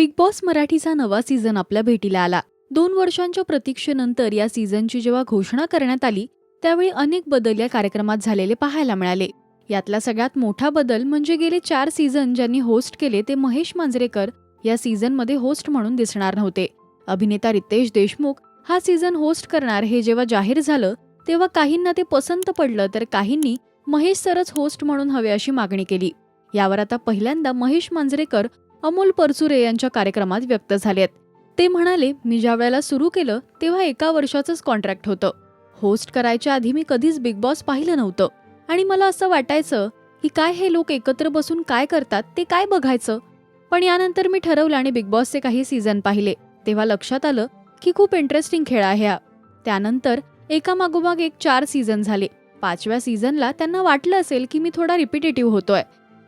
Big boss मराठीचा नवा season आपल्या भेटीला आला. दोन वर्षांच्या प्रतीक्षेनंतर या सीझनची जेव्हा घोषणा करण्यात आली त्यावेळी अनेक बदल या कार्यक्रमात झालेले पाहायला मिळाले. यातला सगळ्यात मोठा बदल म्हणजे गेले चार सीझन ज्यांनी होस्ट केले ते महेश मांजरेकर या सीझनमध्ये होस्ट म्हणून दिसणार नव्हते. अभिनेता रितेश देशमुख हा सीझन होस्ट करणार हे जेव्हा जाहीर झालं तेव्हा काहींना ते पसंत पडलं तर काहींनी महेश सरच होस्ट म्हणून हवे अशी मागणी केली. यावर आता पहिल्यांदा महेश मांजरेकर अमोल परचुरे यांच्या कार्यक्रमात व्यक्त झालेत. ते म्हणाले मी ज्या वेळेला सुरू केलं तेव्हा एका वर्षाचंच कॉन्ट्रॅक्ट होतं. होस्ट करायच्या आधी मी कधीच बिग बॉस पाहिलं नव्हतं. आणि मला असं वाटायचं की काय हे लोक एकत्र बसून काय करतात ते काय बघायचं? पण यानंतर मी ठरवलं आणि बिग बॉसचे काही सीझन पाहिले. तेव्हा लक्षात आलं की खूप इंटरेस्टिंग खेळ आहे हा. त्यानंतर एकामागोमाग एक चार सीझन झाले. पाचव्या सीझनला त्यांना वाटलं असेल की मी थोडा रिपिटेटिव्ह होतोय.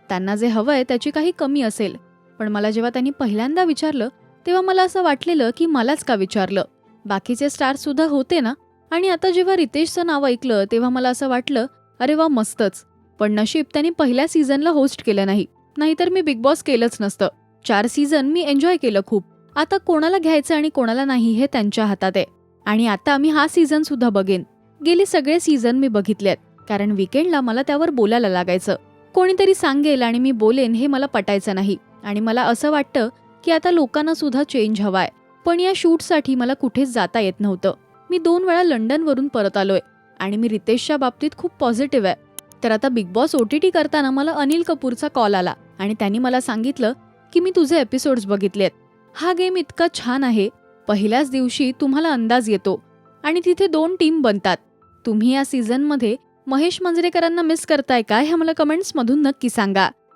त्यांना जे हवंय त्याची काही कमी असेल. पण मला जेव्हा त्यांनी पहिल्यांदा विचारलं तेव्हा मला असं वाटलेलं की मलाच का विचारलं. बाकीचे स्टार सुद्धा होते ना? आणि आता जेव्हा रितेशचं नाव ऐकलं तेव्हा मला असं वाटलं अरे वा मस्तच. पण नशीब त्यांनी पहिल्या सीझनला होस्ट केलं नाही. नाहीतर मी बिग बॉस केलंच नसतं. चार सीझन मी एन्जॉय केलं खूप. आता कोणाला घ्यायचं आणि कोणाला नाही हे त्यांच्या हातात आहे. आणि आता मी हा सीझन सुद्धा बघेन. गेले सगळे सीझन मी बघितलेत. कारण विकेंडला मला त्यावर बोलायला लागायचं. कोणीतरी सांगेल आणि मी बोलेन हे मला पटायचं नाही. आणि मला असं वाटतं की आता लोकांना सुद्धा चेंज हवाय. पण या शूटसाठी मला कुठेच जाता येत नव्हतं. मी दोन वेळा लंडनवरून परत आलोय आणि मी रितेशच्या बाबतीत खूप पॉझिटिव्ह आहे. तर आता Bigg Boss O T T करताना मला अनिल कपूरचा कॉल आला आणि त्यांनी मला सांगितलं की मी तुझे एपिसोड्स बघितलेत हा गेम इतका छान आहे. पहिल्याच दिवशी तुम्हाला अंदाज येतो आणि तिथे दोन टीम बनतात. तुम्ही या सीझनमध्ये महेश मांजरेकरांना मिस करताय काय हे मला कमेंट्समधून नक्की सांगा.